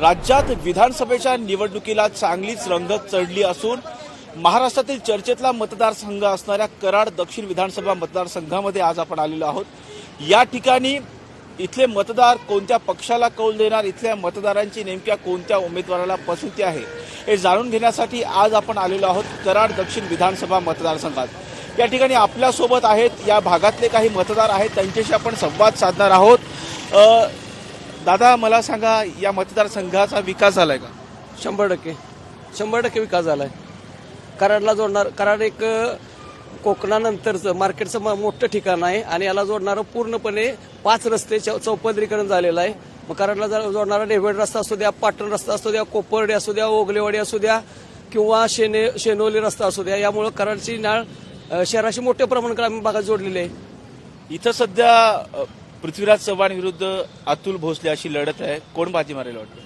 राज्यात विधानसभेच्या निवडणुकीला चांगलीच रंगत चढली असून महाराष्ट्रातील चर्चेतला मतदारसंघ असणाऱ्या कराड दक्षिण विधानसभा मतदारसंघामध्ये आज आपण आलेलो आहोत. या ठिकाणी इथले मतदार कोणत्या पक्षाला कौल देणार इथल्या मतदारांची नेमक्या कोणत्या उमेदवाराला पसंती आहे हे जाणून घेण्यासाठी आज आपण आलेलो आहोत कराड दक्षिण विधानसभा मतदारसंघात. या ठिकाणी आपल्यासोबत आहेत या भागातले काही मतदार आहेत त्यांच्याशी आपण संवाद साधणार आहोत. दादा मला सांगा या मतदारसंघाचा विकास झालाय का? शंभर टक्के. शंभर टक्के विकास झालाय. कराडला जोडणार कराड एक कोकणानंतरचं मार्केटचं मोठं ठिकाण आहे आणि याला जोडणारं पूर्णपणे पाच रस्ते चौपदरीकरण झालेलं आहे. मग कराडला जोडणारा डेव्हिड रस्ता असू द्या पाटण रस्ता असू द्या कोपर्डे असू द्या ओगलेवाडी असू द्या किंवा शेने शेनोली रस्ता असू द्या यामुळं कराडची नाळ शहराशी मोठ्या प्रमाणात ग्रामीण भागात जोडलेली आहे. इथं सध्या पृथ्वीराज चव्हाण विरुद्ध अतुल भोसले अशी लढत आहे. कोण बाजी मारेल वाटतं?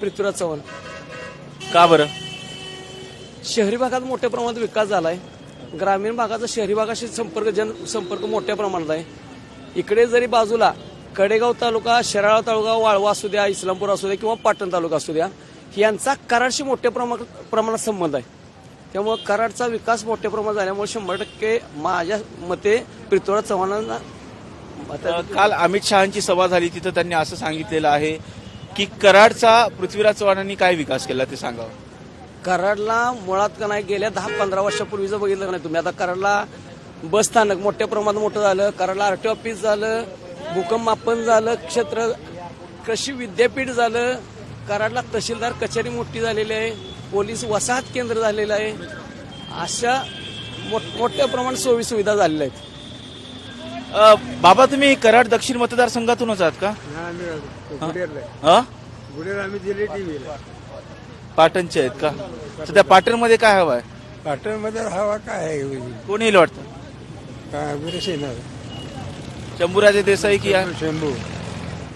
पृथ्वीराज चव्हाण. का बरं? शहरी भागात मोठ्या प्रमाणात विकास झालाय. ग्रामीण भागाचा शहरी भागाशी संपर्क जन संपर्क मोठ्या प्रमाणात आहे. इकडे जरी बाजूला कडेगाव तालुका शराळा तालुका वाळवा असू द्या इस्लामपूर असू द्या किंवा पाटण तालुका असू द्या यांचा कराडशी मोठ्या प्रमा- प्रमाणात संबंध आहे. त्यामुळे कराडचा विकास मोठ्या प्रमाणात झाल्यामुळे शंभर टक्के माझ्या मते पृथ्वीराज चव्हाणांना काल अमित शहाची सभा झाली तिथं त्यांनी असं सांगितलेलं आहे की कराडचा पृथ्वीराज चव्हाणांनी काय विकास केला ते सांगावं. कराडला मुळात का नाही गेल्या दहा पंधरा वर्षापूर्वीचं बघितलं का नाही तुम्ही? आता कराडला बस स्थानक मोठ्या प्रमाणात मोठं झालं कराडला आरटी ऑफिस झालं भूकंपमापन झालं क्षेत्र कृषी विद्यापीठ झालं कराडला तहसीलदार कचेरी मोठी झालेली आहे पोलीस वसाहत केंद्र झालेलं आहे अशा मोठ्या प्रमाणात सोयी सुविधा झालेल्या आहेत. अ, बाबा तुम्ही कराड दक्षिण मतदारसंघातूनच आहात का? हा गुढेर आम्ही दिले टीव्हीला. पाटणचे आहेत का? सध्या पाटणमध्ये काय हवं आहे? पाटणमध्ये हवा काय आहे कोण येईल वाटतं? येणार शंभूराजे देसाई की या- शंभू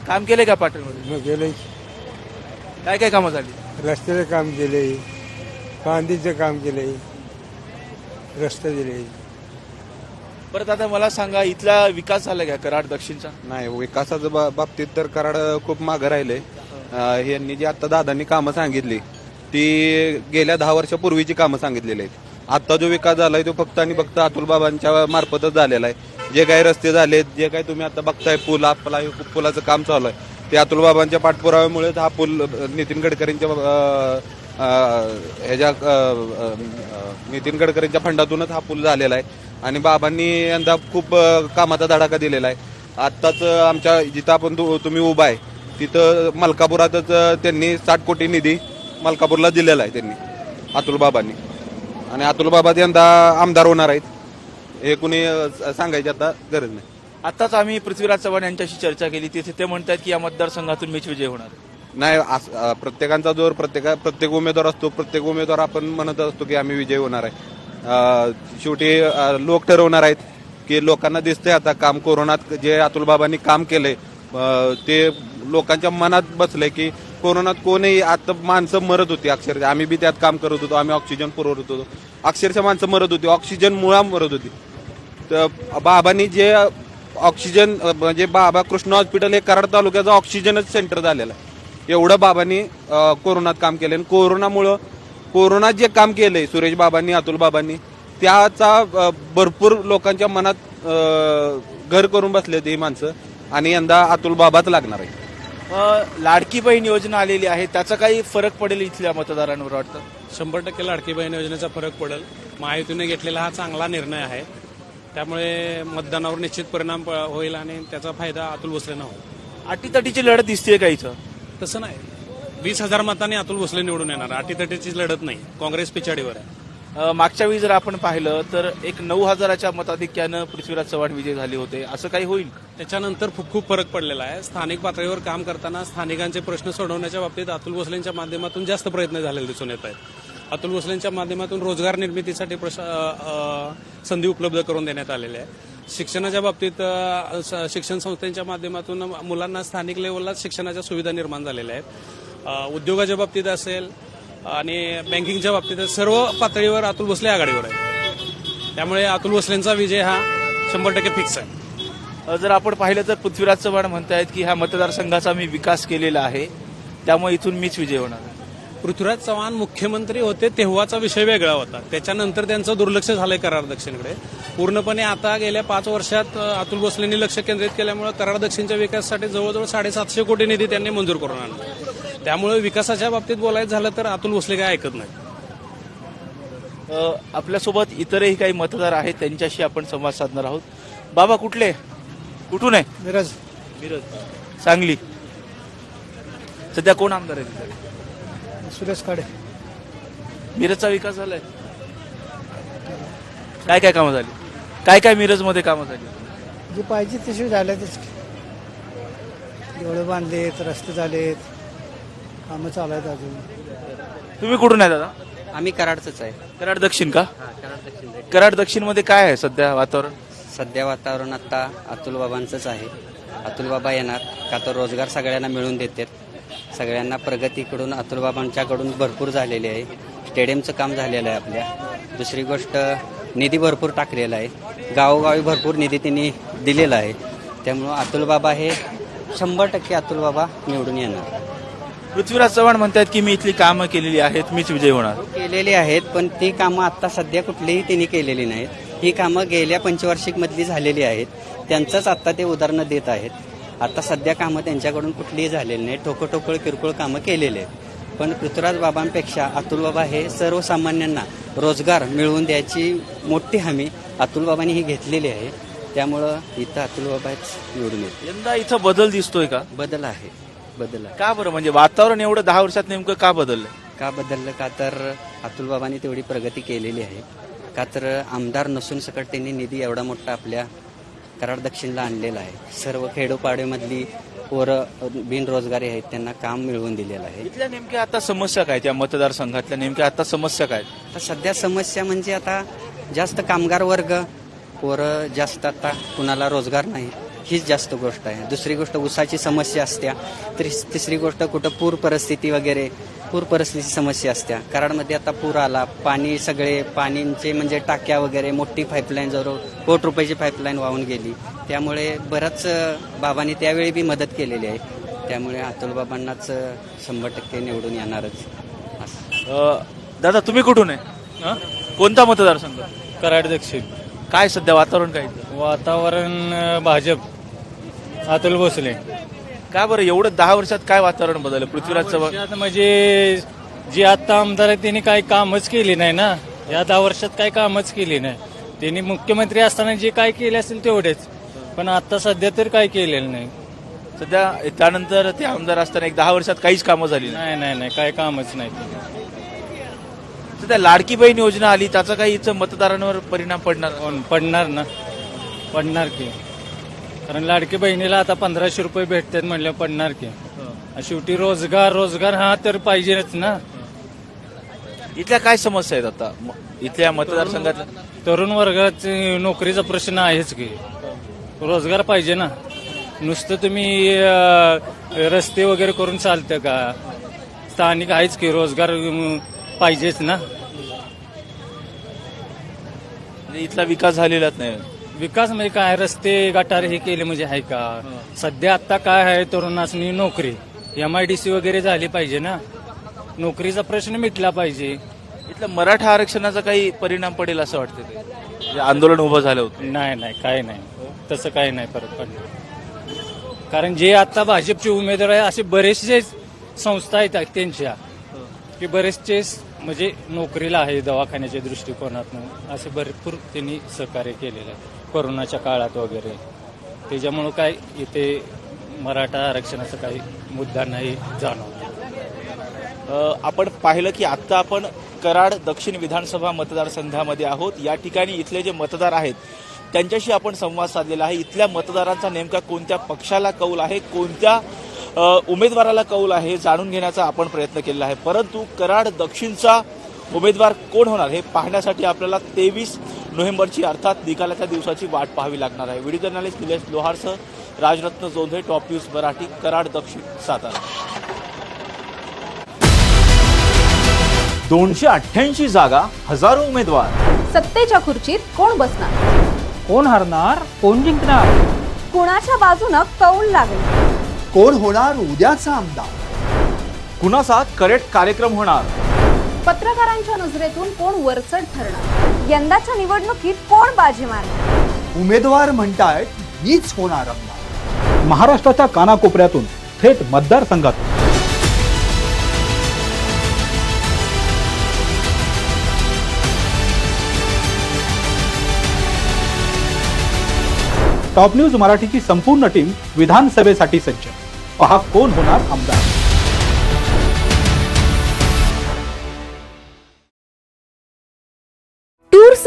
काम केले का पाटणमध्ये? मग गेले काय काय कामं झाली? रस्त्याचं काम केले कांदीचं काम केले रस्ते दिले परत आता मला सांगा इथला विकास झाला का कराड दक्षिणचा? नाही विकासाच्या बा- बाबतीत तर कराड खूप मागं राहिले. यांनी जी आता दादांनी कामं सांगितली ती गेल्या दहा वर्षापूर्वीची कामं सांगितलेली आहेत. आता जो विकास झालाय तो फक्त आणि फक्त अतुल बाबांच्या मार्फतच झालेला आहे. जे काही रस्ते झालेत जे काही तुम्ही आता बघताय पूल आपला हे पुलाचं काम चालू आहे. ते अतुल बाबांच्या पाठपुराव्यामुळेच हा पूल नितीन गडकरींच्या ह्याच्या नितीन गडकरींच्या फंडातूनच हा पूल झालेला आहे. आणि बाबांनी यंदा खूप कामाचा धडाका दिलेला आहे. आत्ताच आमच्या जिथं आपण तुम्ही उभा आहे तिथं मलकापुरातच त्यांनी साठ कोटी निधी मलकापूरला दिलेला आहे त्यांनी अतुल बाबांनी. आणि अतुल बाबा यंदा आमदार होणार आहेत. हे कुणी सांगायची आता गरज नाही. आताच आम्ही पृथ्वीराज चव्हाण यांच्याशी चर्चा केली. तिथे ते म्हणतात की या मतदारसंघातून मीच विजय होणार. नाही प्रत्येकांचा जोर प्रत्येका प्रत्येक उमेदवार असतो. प्रत्येक उमेदवार आपण म्हणत असतो की आम्ही विजय होणार आहे. शेवटी लोक ठरवणार आहेत की लोकांना दिसतंय आता काम कोरोनात जे अतुल बाबांनी काम केलंय ते लोकांच्या मनात बसलंय की कोरोनात कोणही आता माणसं मरत होती अक्षरशः. आम्ही बी त्यात काम करत होतो आम्ही ऑक्सिजन पुरवत होतो. अक्षरशः माणसं मरत होती ऑक्सिजन मुळा मरत होती. तर बाबांनी जे ऑक्सिजन म्हणजे बाबा कृष्ण हॉस्पिटल हे कराड तालुक्याचं ऑक्सिजनच सेंटर झालेलं आहे. एवढं बाबांनी कोरोनात काम केलं आणि कोरोनामुळं कोरोनात जे काम केलंय सुरेश बाबांनी अतुल बाबांनी त्याचा भरपूर लोकांच्या मनात घर करून बसले होते ही माणसं आणि यंदा अतुल बाबाच लागणार आहे लाडकी बहीण योजना आलेली आहे त्याचा काही फरक पडेल इथल्या मतदारांवर वाटतं? शंभर टक्के लाडकी बहीण योजनेचा फरक पडेल. महायुतीने घेतलेला हा चांगला निर्णय आहे. त्यामुळे मतदानावर निश्चित परिणाम प- होईल आणि त्याचा फायदा अतुल भोसलेंना होईल. अटीतटीची लढत दिसते का इथं? तसं नाही. वीस हजार मतांनी अतुल भोसले निवडून येणार. अटीतटीची लढत नाही. काँग्रेस पिछाडीवर आहे. अ, मागच्या वेळी जर आपण पाहिलं तर एक नऊ हजाराच्या मताधिक्यानं पृथ्वीराज चव्हाण विजय झाले होते. असं काही होईल? त्याच्यानंतर खूप खूप फरक पडलेला आहे. स्थानिक पातळीवर काम करताना स्थानिकांचे प्रश्न सोडवण्याच्या बाबतीत अतुल भोसलेंच्या माध्यमातून जास्त प्रयत्न झालेले दिसून येत आहेत. अतुल भोसलेंच्या माध्यमातून रोजगार निर्मितीसाठी प्रश- अ, अ, संधी उपलब्ध करून देण्यात आलेल्या आहे. शिक्षणाच्या बाबतीत अ, स- शिक्षण संस्थेच्या माध्यमातून मुलांना स्थानिक लेवलला शिक्षणाच्या सुविधा निर्माण झालेल्या आहेत. उद्योगाच्या बाबतीत असेल आणि बँकिंगच्या बाबतीत सर्व पातळीवर अतुल भोसले आघाडीवर आहे त्यामुळे अतुल भोसलेंचा विजय हा शंभर टक्के फिक्स आहे. जर आपण पाहिलं तर पृथ्वीराज चव्हाण म्हणतायत की ह्या मतदारसंघाचा मी विकास केलेला आहे त्यामुळे इथून मीच विजय होणार. पृथ्वीराज चव्हाण मुख्यमंत्री होते तेव्हाचा विषय वेगळा होता. त्याच्यानंतर त्यांचं दुर्लक्ष झालंय कराड दक्षिणकडे. पूर्णपणे आता गेल्या पाच वर्षात अतुल भोसलेंनी लक्ष केंद्रित केल्यामुळे कराड दक्षिणच्या विकासासाठी जवळजवळ साडेसातशे कोटी निधी त्यांनी मंजूर करून आणला. त्यामुळे विकासाच्या बाबतीत बोलायचं झालं तर अतुल भोसले काय ऐकत नाही आपल्यासोबत इतरही काही मतदार आहेत त्यांच्याशी आपण संवाद साधणार आहोत. बाबा कुठले? कुठून आहे? मिरज. मिरज. सांगली. सध्या कोण आमदार आहे तिथे? सुरेश काडे. मिरजचा विकास झालाय. काय काय कामं झाली? काय काय मिरजमध्ये कामं झाली? जे पाहिजे तसे झाले तेच एवढे बांधलेत रस्ते झालेत. कामं चालू आहेत अजून. तुम्ही कुठून आहे दादा? आम्ही कराडचंच आहे. कराड दक्षिण का? कराड दक्षिणमध्ये काय आहे सध्या वातावरण? सध्या वातावरण आता अतुल बाबांचंच आहे. अतुल बाबा येणार का तर रोजगार सगळ्यांना मिळून देतात सगळ्यांना प्रगतीकडून अतुल बाबांच्याकडून भरपूर झालेली आहे. स्टेडियमचं काम झालेलं आहे आपल्या. दुसरी गोष्ट निधी भरपूर टाकलेला आहे. गावोगावी भरपूर निधी त्यांनी दिलेला आहे. त्यामुळं अतुल बाबा हे शंभर टक्के अतुल बाबा निवडून येणार. पृथ्वीराज चव्हाण म्हणतात की मी इथली कामं केलेली आहेत मीच विजय होणार. केलेली आहेत पण ती कामं आता सध्या कुठलीही त्यांनी केलेली नाहीत. ही कामं गेल्या पंचवार्षिक मधली झालेली आहेत. त्यांचंच आता ते उदाहरणं देत आहेत. आता सध्या कामं त्यांच्याकडून कुठलीही झालेली नाही ठोकळ किरकोळ कामं केलेली आहेत. पण पृथ्वीराज बाबांपेक्षा अतुल बाबा हे सर्वसामान्यांना रोजगार मिळवून द्यायची मोठी हमी अतुल बाबांनी ही घेतलेली आहे. त्यामुळं इथं अतुल बाबाच निवडून येते यंदा इथं बदल दिसतोय का? बदल आहे. बदल आहे का बरं? म्हणजे वातावरण एवढं दहा वर्षात नेमकं का बदललंय का बदललं? का तर अतुल बाबांनी तेवढी प्रगती केलेली आहे. का तर आमदार नसून सकट त्यांनी निधी एवढा मोठा आपल्या कराड दक्षिणला आणलेला आहे. सर्व खेडोपाड्यामधली पोरं बिनरोजगारी आहेत त्यांना काम मिळवून दिलेलं आहे. इथल्या नेमक्या आता समस्या काय? त्या मतदारसंघातल्या नेमक्या आता समस्या काय? आता सध्या समस्या म्हणजे आता जास्त कामगार वर्ग पोरं जास्त आता कुणाला रोजगार नाही. हीच जास्त गोष्ट आहे. दुसरी गोष्ट ऊसाची समस्या असत्या. त्रिस तिसरी गोष्ट कुठं पूर परिस्थिती वगैरे पूर परिस्थितीची समस्या असत्या. कराडमध्ये आता पूर आला. पाणी सगळे पाणींचे म्हणजे टाक्या वगैरे मोठी पाईपलाईन जवळ कोट रुपयाची पाईपलाईन वाहून गेली. त्यामुळे बरंच बाबांनी त्यावेळी बी मदत केलेली आहे. त्यामुळे अतुल बाबांनाच शंभर टक्के निवडून येणारच. दादा तुम्ही कुठून आहे? कोणता मतदारसंघ? कराड दक्षिण. काय सध्या वातावरण काय? वातावरण भाजप अतुल भोसले. का बरं एवढं दहा वर्षात काय वातावरण बदललं? पृथ्वीराज चव्हाण वर्षात म्हणजे जे आता आमदार आहे त्यांनी काही कामच केली नाही ना. या दहा वर्षात काही कामच केली नाही. त्यांनी मुख्यमंत्री असताना जे काय केले असेल तेवढेच. पण आता सध्या तर काही केलेलं नाही. सध्या त्यानंतर ते आमदार असताना एक दहा वर्षात काहीच कामं झाली नाही. नाही नाही नाही काही कामच नाही. सध्या लाडकी बहीण योजना आली त्याचा काही इथं मतदारांवर परिणाम पडणार? पडणार ना. पडणार की कारण लाडकी बहिणीला आता पंधराशे रुपये भेटतात म्हणलं पडणार की शेवटी रोजगार रोजगार हा तर पाहिजेच ना. इथल्या काय समस्या आहेत आता? म- इथल्या मतदारसंघातल्या तरुण वर्गाची नोकरीचा प्रश्न आहेच की. रोजगार पाहिजे ना. नुसतं तुम्ही अं, रस्ते वगैरे करून चालतं का? स्थानिक आहेच की रोजगार अं, पाहिजेच ना. म्हणजे इथला विकास झालेलाच नाही. विकास म्हणजे काय रस्ते गटार हे केले म्हणजे आहे का। सध्या आता काय आहे तरुणासनी नोकरी. एम आय डी सी वगैरे झाली पाहिजे ना. नोकरीचा प्रश्न मिटला पाहिजे. इथलं मराठा आरक्षणाचा काही परिणाम पडेल असं वाटतं ते? आंदोलन उभं झालं होतं. नाही नाही काय नाही. तसं काही नाही फरक पडणार. कारण जे आता भाजपचे उमेदवार आहे असे बरेचसे संस्था आहेत त्यांच्या. की बरेचसे म्हणजे नोकरीला आहे दवाखान्याच्या दृष्टिकोनातून. असे भरपूर त्यांनी सहकार्य केलेलं आहे. कोरोनाच्या काळात वगैरे. त्याच्यामुळं काय इथे मराठा आरक्षणाचा काही मुद्दा नाही जाणवला आपण पाहिलं की आत्ता आपण कराड दक्षिण विधानसभा मतदारसंघामध्ये आहोत. या ठिकाणी इथले जे मतदार आहेत त्यांच्याशी आपण संवाद साधलेला आहे. इथल्या मतदारांचा नेमका कोणत्या पक्षाला कौल आहे कोणत्या उमेदवाराला कौल आहे जाणून घेण्याचा आपण प्रयत्न केलेला आहे. परंतु कराड दक्षिणचा उमेदवार कोण होणार हे पाहण्यासाठी आपल्याला तेवीस नोव्हेंबरची अर्थात निकालाच्या दिवसाची वाट पाहावी लागणार आहे. व्हिडिओ जर्नलिस्ट निलेश लोहारसह राजरत्न जोंधे टॉप न्यूज मराठी कराड दक्षिण सातारा. दोनशे अठ्ठ्याऐंशी जागा हजारो उमेदवार. सत्तेच्या खुर्चीत कोण बसणार? कोण हरणार? कोण जिंकणार? कुणाच्या बाजूनं कौल लागेल? कोण होणार उद्याचा आमदार? कुणाचा करेक्ट कार्यक्रम होणार? पत्रकारांच्या नजरेतून कोण वरचढ ठरणार? यंदाच्या निवडणुकीत कोण बाजी मारणार? उमेदवार म्हणतायत मीच होणार महाराष्ट्राच्या कानाकोपऱ्यातून थेट मतदारसंघात टॉप न्यूज मराठीची संपूर्ण टीम विधानसभेसाठी सज्ज. पहा कोण होणार आमदार.